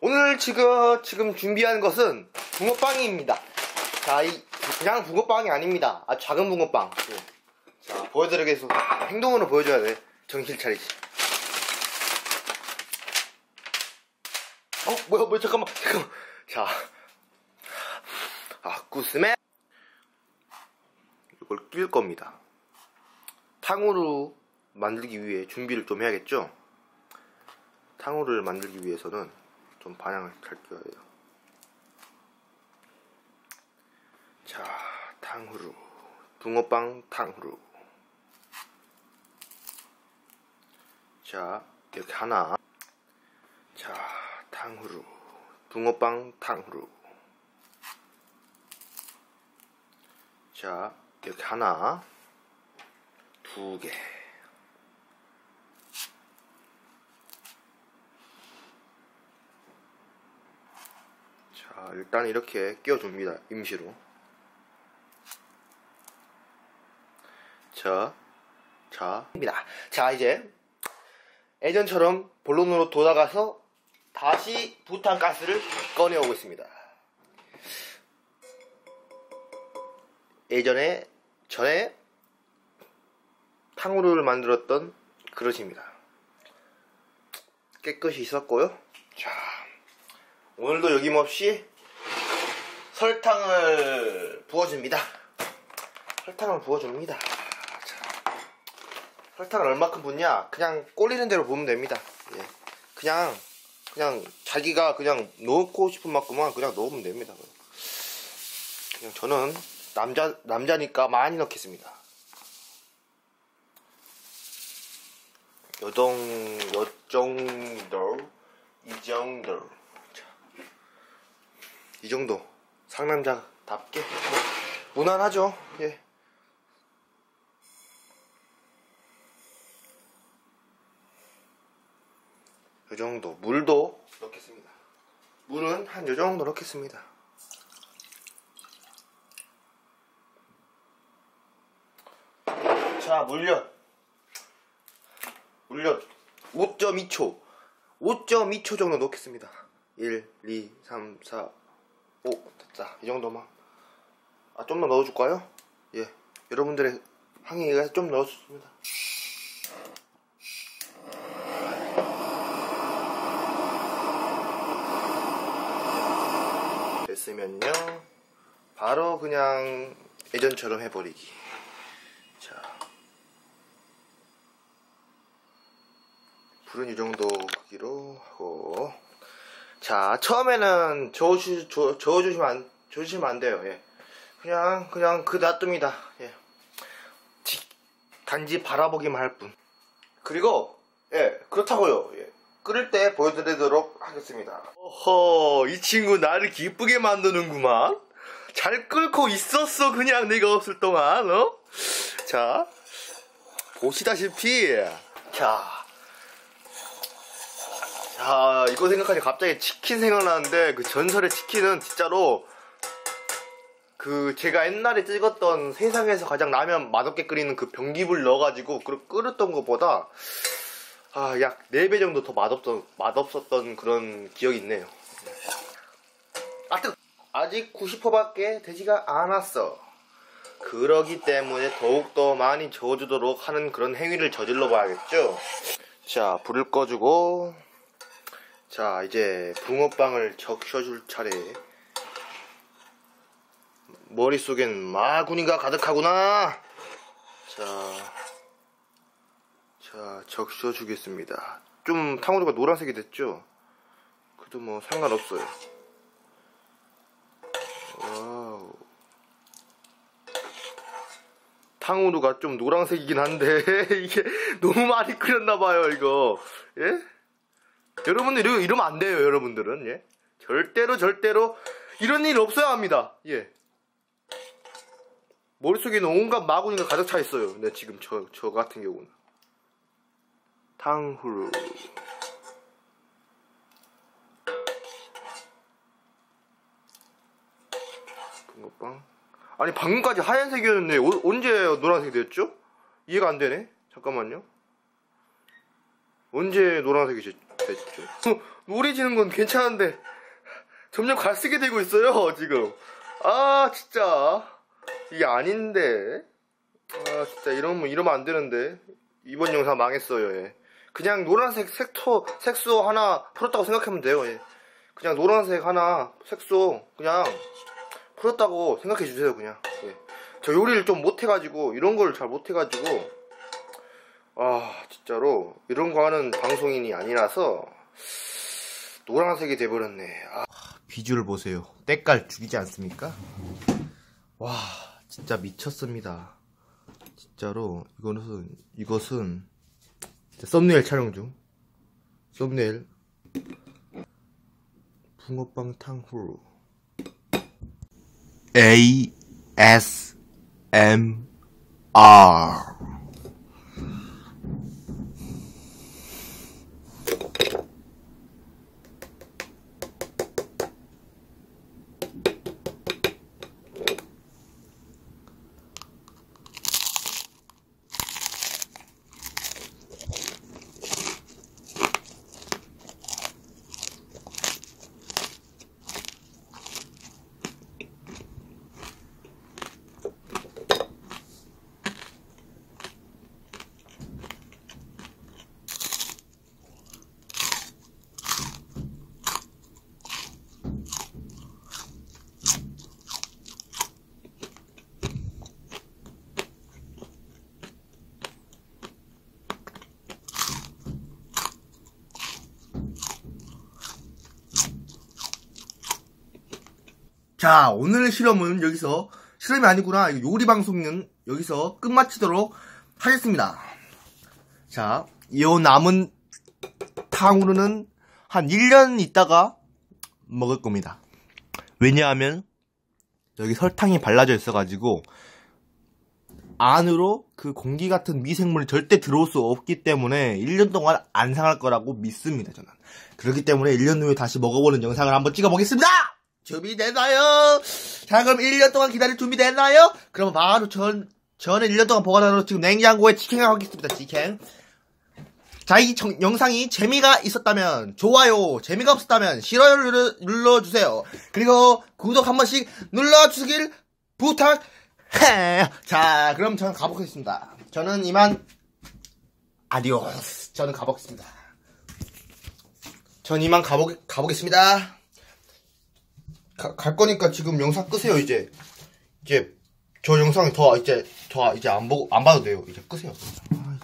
오늘 지금, 지금 준비한 것은 붕어빵입니다. 자, 이, 그냥 붕어빵이 아닙니다. 아주 작은 붕어빵. 예. 자, 보여드리겠습니다. 행동으로 보여줘야 돼. 정신 차리지. 어, 뭐야, 뭐야, 잠깐만, 잠깐만. 자. 아, 구스메. 이걸 낄 겁니다. 탕후루 만들기 위해 준비를 좀 해야겠죠? 탕후루를 만들기 위해서는 좀 반향을 잘 껴야 해요. 자, 탕후루. 붕어빵 탕후루. 자, 이렇게 하나. 자, 탕후루. 붕어빵 탕후루. 자, 이렇게 하나. 두 개. 자, 일단 이렇게 끼워줍니다. 임시로. 자, 자, 입니다. 자, 이제 예전처럼 본론으로 돌아가서 다시 부탄가스를 꺼내오고 있습니다. 예전에 전에 탕후루를 만들었던 그릇입니다. 깨끗이 있었고요. 자, 오늘도 여김없이 설탕을 부어줍니다. 설탕을 부어줍니다. 자, 설탕을 얼마큼 붓냐? 그냥 꼴리는 대로 부으면 됩니다. 예. 그냥 그냥 자기가 그냥 넣고 싶은 만큼만 그냥 넣으면 됩니다. 그냥 저는 남자 남자니까 많이 넣겠습니다. 요정 요 정도 이 정도 자, 이 정도 상남자답게 무난하죠. 예. 요 정도 물도 넣겠습니다. 물은 한요 정도 넣겠습니다. 자, 물엿. 물엿 5.2초. 5.2초 정도 넣겠습니다. 1, 2, 3, 4, 5. 됐다. 이 정도만. 아, 좀더 넣어줄까요? 예. 여러분들의 항의가 좀 넣어줬습니다. 됐으면요. 바로 그냥 예전처럼 해버리기. 자. 불은 이 정도 크기로 하고. 자, 처음에는 저어주, 저, 저어주시면 안, 저어주시면 안 돼요. 예. 그냥, 그냥 그 놔둡니다. 예. 지- 단지 바라보기만 할 뿐. 그리고, 예, 그렇다고요. 예. 끓을 때 보여드리도록 하겠습니다. 어허, 이 친구 나를 기쁘게 만드는구만. 잘 끓고 있었어, 그냥 내가 없을 동안, 어? 자, 보시다시피, 자, 자, 이거 생각하니 갑자기 치킨 생각나는데, 그 전설의 치킨은 진짜로, 그, 제가 옛날에 찍었던 세상에서 가장 라면 맛없게 끓이는 그 변기물 넣어가지고, 그 끓였던 것보다, 아, 약 4배 정도 더 맛없던, 맛없었던 그런 기억이 있네요. 아, 뜨 아직 90%밖에 되지가 않았어. 그러기 때문에 더욱더 많이 저어주도록 하는 그런 행위를 저질러 봐야겠죠? 자, 불을 꺼주고, 자, 이제 붕어빵을 적셔줄 차례. 머릿속엔 마구니가 가득하구나! 자, 자, 적셔주겠습니다. 좀 탕후루가 노란색이 됐죠? 그래도 뭐 상관없어요. 와우. 탕후루가 좀 노란색이긴 한데 이게 너무 많이 끓였나봐요 이거 예? 여러분들 이러, 이러면 안 돼요 여러분들은. 예? 절대로 절대로 이런 일 없어야 합니다. 예. 머릿속에 는 온갖 마구니가 가득 차 있어요. 근데 지금 저, 저 같은 경우는. 탕후루. 붕어빵. 아니 방금까지 하얀색이었는데 오- 언제 노란색이 됐죠? 이해가 안 되네? 잠깐만요. 언제 노란색이 됐죠? 노래 지는 건 괜찮은데 점점 갈쓰게 되고 있어요 지금 아 진짜 이게 아닌데 아 진짜 이러면 이러면 안 되는데 이번 영상 망했어요 예. 그냥 노란색 색토 색소 하나 풀었다고 생각하면 돼요 예. 그냥 노란색 하나 색소 그냥 풀었다고 생각해 주세요 그냥 예. 저 요리를 좀 못해가지고 이런 걸 잘 못해가지고 아 진짜로? 이런 거 하는 방송인이 아니라서 노란색이 돼버렸네. 아, 비주를 보세요. 때깔 죽이지 않습니까? 와 진짜 미쳤습니다. 진짜로 이거는 이것은 썸네일 촬영 중. 썸네일. 붕어빵 탕후루 A S M R 자, 오늘의 실험은 여기서 실험이 아니구나. 요리 방송은 여기서 끝마치도록 하겠습니다. 자, 이 남은 탕후루는 한 1년 있다가 먹을 겁니다. 왜냐하면 여기 설탕이 발라져 있어가지고 안으로 그 공기 같은 미생물이 절대 들어올 수 없기 때문에 1년 동안 안 상할 거라고 믿습니다, 저는. 그렇기 때문에 1년 후에 다시 먹어보는 영상을 한번 찍어 보겠습니다! 준비됐나요? 자, 그럼 1년 동안 기다릴 준비됐나요? 그럼 바로 전, 저는 1년 동안 보관하는 지금 냉장고에 직행을 하겠습니다, 직행. 자, 이 정, 영상이 재미가 있었다면, 좋아요, 재미가 없었다면, 싫어요를 눌러, 눌러 주세요. 그리고 구독 한 번씩 눌러주길 부탁해. 자, 그럼 저는 가보겠습니다. 저는 이만, 아디오스. 저는 가보겠습니다. 전 이만 가보, 가보겠습니다. 가, 갈 거니까 지금 영상 끄세요, 이제. 이제, 저 영상이 더, 이제, 더, 이제 안 보고, 안 봐도 돼요. 이제 끄세요. 아,